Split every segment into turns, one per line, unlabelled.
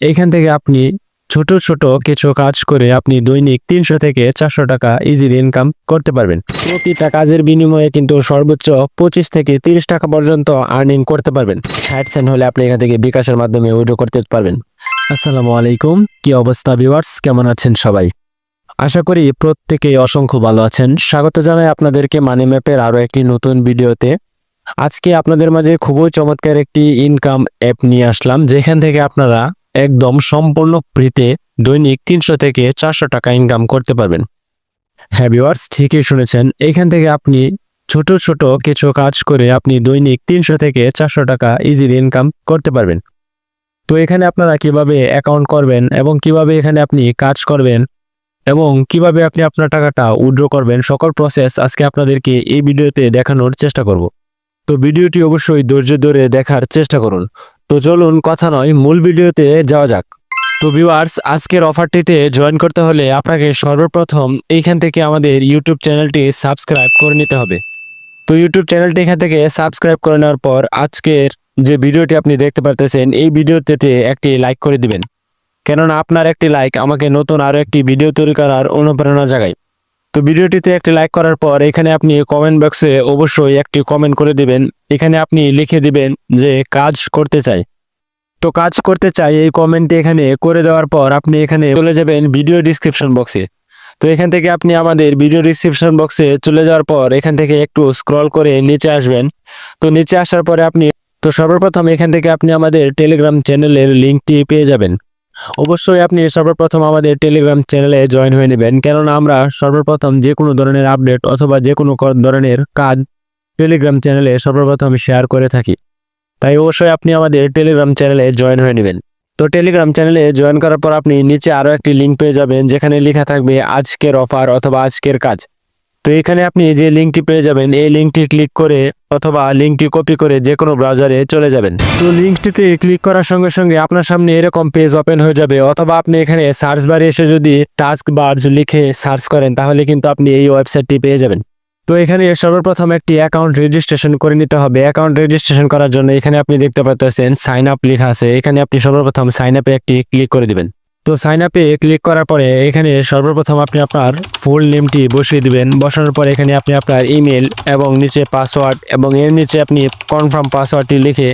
এইখান থেকে আপনি ছোট ছোট কিছু কাজ করে আপনি দৈনিক তিনশো থেকে চারশো টাকা ইজিলি ইনকাম করতে পারবেন। প্রতিটা কাজের বিনিময়ে কিন্তু সর্বোচ্চ পঁচিশ থেকে তিরিশ টাকা পর্যন্ত আর্নিং করতে পারবেন। ষাট সেন্ট হলে আপনি এখান থেকে বিকাশের মাধ্যমে উইড্রো করতে পারবেন। আসসালামু আলাইকুম, কি অবস্থা ভিউয়ার্স কেমন আছেন সবাই? আশা করি প্রত্যেকেই অসংখ্য ভালো আছেন। স্বাগত জানাই আপনাদেরকে মানি ম্যাপের আরও একটি নতুন ভিডিওতে। আজকে আপনাদের মাঝে খুবই চমৎকার একটি ইনকাম অ্যাপ নিয়ে আসলাম। যেখান থেকে আপনারা একদম সম্পূর্ণ ফ্রিতে দৈনিক তিনশো থেকে চারশো টাকা ইনকাম করতে পারবেন। হ্যাঁ ভিউয়ার্স ঠিকই শুনেছেন। এখান থেকে আপনি ছোট ছোট কিছু কাজ করে আপনি দৈনিক তিনশো থেকে চারশো টাকা ইজিলি ইনকাম করতে পারবেন। তো এখানে আপনারা কীভাবে অ্যাকাউন্ট করবেন এবং কীভাবে এখানে আপনি কাজ করবেন এবং কীভাবে আপনি আপনার টাকাটা উইথড্র করবেন, সকল প্রসেস আজকে আপনাদেরকে এই ভিডিওতে দেখানোর চেষ্টা করব। তো ভিডিওটি অবশ্যই ধৈর্য ধরে দেখার চেষ্টা করুন। তো চলুন কথা নয়, মূল ভিডিওতে যাওয়া যাক। তো ভিউয়ার্স আজকের অফারটিতে জয়েন করতে হলে আপনাকে সর্বপ্রথম এইখান থেকে আমাদের ইউটিউব চ্যানেলটি সাবস্ক্রাইব করে নিতে হবে। তো ইউটিউব চ্যানেলটি এখান থেকে সাবস্ক্রাইব করে নেওয়ার পর আজকের যে ভিডিওটি আপনি দেখতে পারতেছেন, এই ভিডিওতে একটি লাইক করে দিবেন। কেননা আপনার একটি লাইক আমাকে নতুন আরও একটি ভিডিও তৈরি করার অনুপ্রেরণা জাগায়। তো ভিডিওটিতে একটি লাইক করার পর এখানে আপনি কমেন্ট বক্সে অবশ্যই একটি কমেন্ট করে দিবেন। এখানে আপনি লিখে দিবেন যে কাজ করতে চাই। তো কাজ করতে চাই এই কমেন্টটি এখানে করে দেওয়ার পর আপনি এখানে চলে যাবেন ভিডিও ডিসক্রিপশন বক্সে তো এখান থেকে আপনি আমাদের ভিডিও ডিসক্রিপশন বক্সে চলে যাওয়ার পর এখান থেকে একটু স্ক্রল করে নিচে আসবেন। তো নিচে আসার পরে আপনি, তো সর্বপ্রথম এখান থেকে আপনি আমাদের টেলিগ্রাম চ্যানেলের লিঙ্কটি পেয়ে যাবেন। অবশ্যই আপনি সর্বপ্রথম আমাদের টেলিগ্রাম চ্যানেলে জয়েন হয়ে নেবেন। কেননা আমরা সর্বপ্রথম যে কোনো ধরনের আপডেট অথবা যে কোনো ধরনের কাজ টেলিগ্রাম চ্যানেলে সর্বপ্রথম শেয়ার করে থাকি। তাই অবশ্যই আপনি আমাদের টেলিগ্রাম চ্যানেলে জয়েন হয়ে নেবেন। তো টেলিগ্রাম চ্যানেলে জয়েন করার পর আপনি নিচে আরও একটি লিঙ্ক পেয়ে যাবেন, যেখানে লেখা থাকবে আজকের অফার অথবা আজকের কাজ। তো এখানে আপনি যে লিঙ্কটি পেয়ে যাবেন, এই লিঙ্কটি ক্লিক করে অথবা লিঙ্কটি কপি করে যে কোনো ব্রাউজারে চলে যাবেন। তো লিঙ্কটিতে ক্লিক করার সঙ্গে সঙ্গে আপনার সামনে এরকম পেজ ওপেন হয়ে যাবে, অথবা আপনি এখানে সার্চ বারে এসে যদি টাস্ক বার্জ লিখে সার্চ করেন, তাহলে কিন্তু আপনি এই ওয়েবসাইটটি পেয়ে যাবেন। তো এখানে সর্বপ্রথম একটি অ্যাকাউন্ট রেজিস্ট্রেশন করে নিতে হবে। অ্যাকাউন্ট রেজিস্ট্রেশন করার জন্য এখানে আপনি দেখতে পাচ্ছেন সাইন আপ লেখা আছে। এখানে আপনি সর্বপ্রথম সাইন আপে একটি ক্লিক করে দিবেন। তো সাইন আপে ক্লিক করার পরে এখানে সর্বপ্রথম আপনি আপনার ফুল নেমটি বসিয়ে দিবেন। বসানোর পরে এখানে আপনি আপনার ইমেল এবং নিচে পাসওয়ার্ড এবং এর নিচে আপনি কনফার্ম পাসওয়ার্ডটি লিখে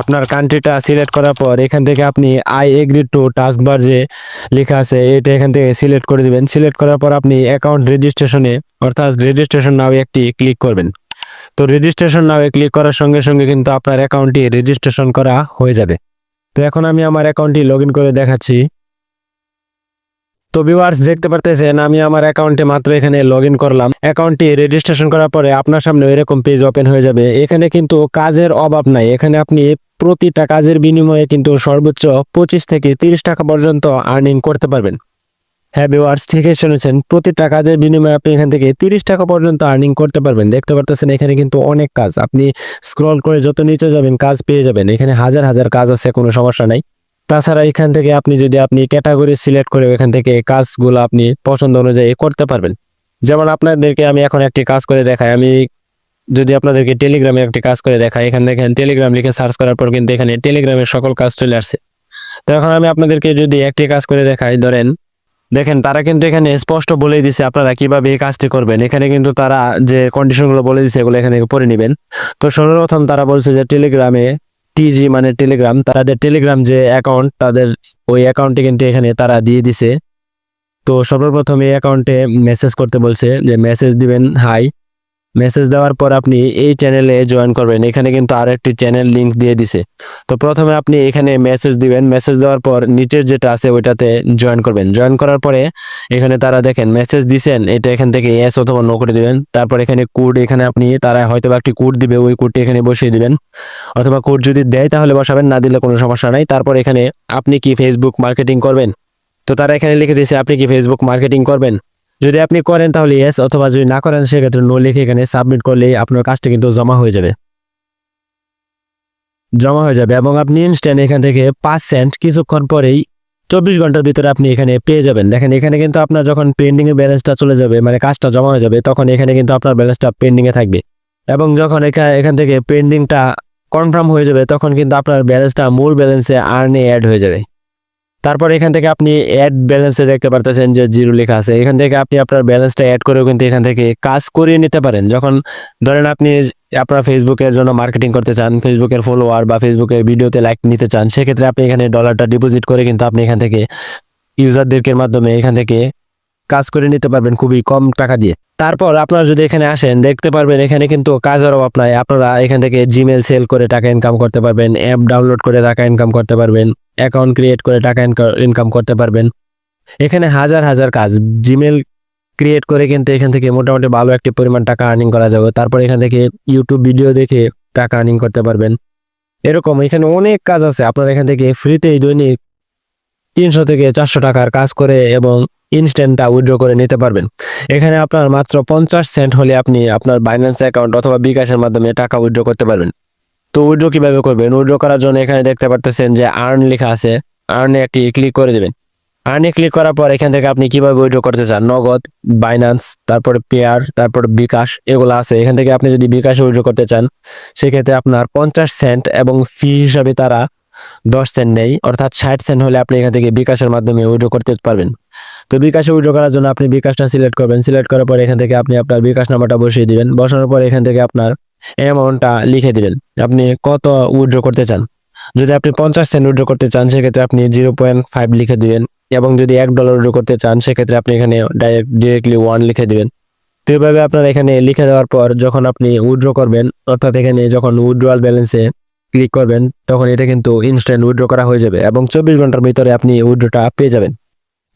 আপনার কান্ট্রিটা সিলেক্ট করার পর এখান থেকে আপনি I agree to task bar যে লেখা আছে, এটা এখান থেকে সিলেক্ট করে দিবেন। সিলেক্ট করার পর আপনি অ্যাকাউন্ট রেজিস্ট্রেশনে অর্থাৎ রেজিস্ট্রেশন নাও একটি ক্লিক করবেন। তো রেজিস্ট্রেশন নাও ক্লিক করার সঙ্গে সঙ্গে কিন্তু আপনার অ্যাকাউন্টটি রেজিস্ট্রেশন করা হয়ে যাবে। তো এখন আমি আমার অ্যাকাউন্টটি লগ করে দেখাচ্ছি। তো ভিউয়ার্স দেখতে পারতেছেন, আমি আমার অ্যাকাউন্টে মাত্র এখানে লগ করলাম। অ্যাকাউন্টটি রেজিস্ট্রেশন করার পরে আপনার সামনে এরকম পেজ ওপেন হয়ে যাবে। এখানে কিন্তু কাজের অভাব নাই। এখানে আপনি প্রতিটা কাজের বিনিময়ে কিন্তু সর্বোচ্চ পঁচিশ থেকে তিরিশ টাকা পর্যন্ত আর্নিং করতে পারবেন। হ্যাঁ ভিউয়ার্স ঠিকই শুনেছেন। প্রতিটা কাজের বিনিময়ে আপনি এখান থেকে তিরিশ টাকা পর্যন্ত আর্নিং করতে পারবেন। দেখতে পারতেছেন, এখানে কিন্তু অনেক কাজ। আপনি স্ক্রল করে যত নিচে যাবেন, কাজ পেয়ে যাবেন। এখানে হাজার হাজার কাজ আছে, কোনো সমস্যা নাই। তাছাড়া এখান থেকে আপনি যদি আপনি ক্যাটাগরি সিলেক্ট করে এখান থেকে কাজগুলো আপনি পছন্দ অনুযায়ী করতে পারবেন। যেমন আপনাদেরকে আমি এখন একটি কাজ করে দেখাই। আমি যদি আপনাদেরকে টেলিগ্রামে একটি কাজ করে দেখাই, এখানে দেখেন টেলিগ্রাম লিখে সার্চ করার পর কিন্তু এখানে টেলিগ্রামের সকল কাজ চলে আসছে। তো এখন আমি আপনাদেরকে যদি একটি কাজ করে দেখাই, ধরেন দেখেন তারা কিন্তু এখানে স্পষ্ট বলে দিছে আপনারা কীভাবে এই কাজটি করবেন। এখানে কিন্তু তারা যে কন্ডিশনগুলো বলে দিছে এগুলো এখানে পড়ে নেবেন। তো সর্বপ্রথম তারা বলছে যে টেলিগ্রামে টিজি মানে টেলিগ্রাম তাদের টেলিগ্রাম যে অ্যাকাউন্ট তাদের ওই অ্যাকাউন্টে কিন্তু এখানে তারা দিয়ে দিছে। তো সর্বপ্রথম এই অ্যাকাউন্টে মেসেজ করতে বলছে যে মেসেজ দিবেন হাই মেসেজ দেওয়ার পর আপনি এই চ্যানেলে জয়েন করবেন। এখানে কিন্তু আর একটি চ্যানেল লিঙ্ক দিয়ে দিছে। তো প্রথমে আপনি এখানে মেসেজ দিবেন। মেসেজ দেওয়ার পর নিচের যেটা আছে ওইটাতে জয়েন করবেন। জয়েন করার পরে এখানে তারা দেখেন মেসেজ দিছেন, এটা এখান থেকে এস অথবা নো করে দিবেন। তারপর এখানে কোড এখানে আপনি, তারা হয়তো বা একটি কোড দিবে, ওই কোডটি এখানে বসিয়ে দিবেন। অথবা কোড যদি দেয় তাহলে বসাবেন, না দিলে কোনো সমস্যা নাই। তারপর এখানে আপনি কি ফেসবুক মার্কেটিং করবেন? তো তারা এখানে লিখে দিয়েছে, আপনি কি ফেসবুক মার্কেটিং করবেন? যদি আপনি করেন তাহলে ইয়েস অথবা যদি না করেন, সেক্ষেত্রে নো লিখে এখানে সাবমিট করলে আপনার কাজটা কিন্তু জমা হয়ে যাবে। জমা হয়ে যাবে এবং আপনি ইনস্ট্যান্ট এখান থেকে পাঁচ সেন্ট কিছুক্ষণ পরেই চব্বিশ ঘণ্টার ভিতরে আপনি এখানে পেয়ে যাবেন। দেখেন, এখানে কিন্তু আপনার যখন পেন্ডিং এ ব্যালেন্সটা চলে যাবে মানে কাজটা জমা হয়ে যাবে, তখন এখানে কিন্তু আপনার ব্যালেন্সটা পেন্ডিংয়ে থাকবে। এবং যখন এখানে এখান থেকে পেন্ডিংটা কনফার্ম হয়ে যাবে, তখন কিন্তু আপনার ব্যালেন্সটা মূল ব্যালেন্সে আর্নে অ্যাড হয়ে যাবে। তারপর এখান থেকে আপনি অ্যাড ব্যালেন্সে দেখতে পারতেছেন যে জিরো লেখা আছে। এখান থেকে আপনি আপনার ব্যালেন্সটা অ্যাড করেও কিন্তু এখান থেকে কাজ করিয়ে নিতে পারেন। যখন ধরেন আপনি আপনার ফেসবুকের জন্য মার্কেটিং করতে চান ফেসবুকের ফলোয়ার বা ফেসবুকের ভিডিওতে লাইক নিতে চান, সেক্ষেত্রে আপনি এখানে ডলারটা ডিপোজিট করে কিন্তু আপনি এখান থেকে ইউজারদেরকে মাধ্যমে এখান থেকে কাজ করে নিতে পারবেন খুবই কম টাকা দিয়ে। তারপর আপনারা যদি এখানে আসেন, দেখতে পারবেন এখানে কিন্তু কাজের অভাব নাই। আপনারা এখান থেকে জিমেল সেল করে টাকা ইনকাম করতে পারবেন অ্যাপ ডাউনলোড করে টাকা ইনকাম করতে পারবেন। অ্যাকাউন্ট ক্রিয়েট করে টাকা ইনকাম করতে পারবেন। এখানে হাজার হাজার কাজ। জিমেল ক্রিয়েট করে কিন্তু এখান থেকে মোটামুটি ভালো একটি পরিমাণ টাকা আর্নিং করা যাবে। তারপর এখান থেকে ইউটিউব ভিডিও দেখে টাকা আর্নিং করতে পারবেন। এরকম এখানে অনেক কাজ আছে। আপনারা এখান থেকে ফ্রিতেই দৈনিক তিনশো থেকে চারশো টাকার কাজ করে এবং ইনস্ট্যান্টটা উইথড্র করে নিতে পারবেন। এখানে আপনার মাত্র পঞ্চাশ সেন্ট হলে আপনি আপনার বাইন্যান্স অ্যাকাউন্ট অথবা বিকাশের মাধ্যমে টাকা উইথড্র করতে পারবেন। তো উইথড্র কীভাবে করবেন? উইথড্র করার জন্য এখানে দেখতে পারতেছেন যে আর্ন লেখা আছে। আর্নে একটি ক্লিক করে দেবেন। আর্নে ক্লিক করার পর এখান থেকে আপনি কীভাবে উইথড্র করতে চান? নগদ বাইন্যান্স তারপরে পেয়ার তারপরে বিকাশ এগুলো আছে। এখান থেকে আপনি যদি বিকাশে উইথড্র করতে চান, সেক্ষেত্রে আপনার পঞ্চাশ সেন্ট এবং ফি হিসাবে তারা দশ সেন্ট নেই অর্থাৎ ষাট সেন্ট হলে আপনি এখান থেকে বিকাশের মাধ্যমে উইথড্র করতে পারবেন। তো বিকাশে উইথড্র করার জন্য আপনি বিকাশটা সিলেক্ট করবেন। সিলেক্ট করার পর এখান থেকে আপনি আপনার বিকাশ নাম্বারটা বসিয়ে দিবেন। বসানোর পর এখান থেকে আপনার অ্যামাউন্টটা লিখে দিবেন। আপনি কত উইথড্র করতে চান? যদি আপনি পঞ্চাশ সেন্ট উইথড্র করতে চান, সেক্ষেত্রে আপনি জিরো পয়েন্ট ফাইভ লিখে দিবেন এবং যদি এক ডলার উইথড্র করতে চান, সেক্ষেত্রে আপনি এখানে ডাইরেক্ট ডিরেক্টলি ওয়ান লিখে দিবেন। তো এইভাবে আপনার এখানে লিখে দেওয়ার পর যখন আপনি উইথড্র করবেন, অর্থাৎ এখানে যখন উইথড্রয়াল ব্যালেন্সে ক্লিক করবেন, তখন এটা কিন্তু ইনস্ট্যান্ট উইথড্র করা হয়ে যাবে এবং চব্বিশ ঘণ্টার ভিতরে আপনি উইথড্রটা পেয়ে যাবেন।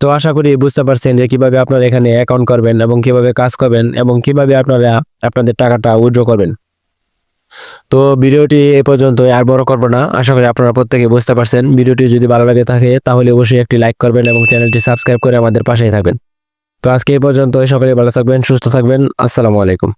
তো আশা করি বুঝতে পারছেন যে কীভাবে আপনারা এখানে অ্যাকাউন্ট করবেন এবং কীভাবে কাজ করবেন এবং কীভাবে আপনারা আপনাদের টাকাটা উইথড্র করবেন। তো ভিডিওটি এ পর্যন্ত আর বড় করব না। আশা করি আপনারা প্রত্যেকে বুঝতে পারছেন। ভিডিওটি যদি ভালো লাগে থাকে, তাহলে অবশ্যই একটি লাইক করবেন এবং চ্যানেলটি সাবস্ক্রাইব করে আমাদের পাশেই থাকবেন। তো আজকে এই পর্যন্ত সকলে ভালো থাকবেন, সুস্থ থাকবেন। আসসালামু আলাইকুম।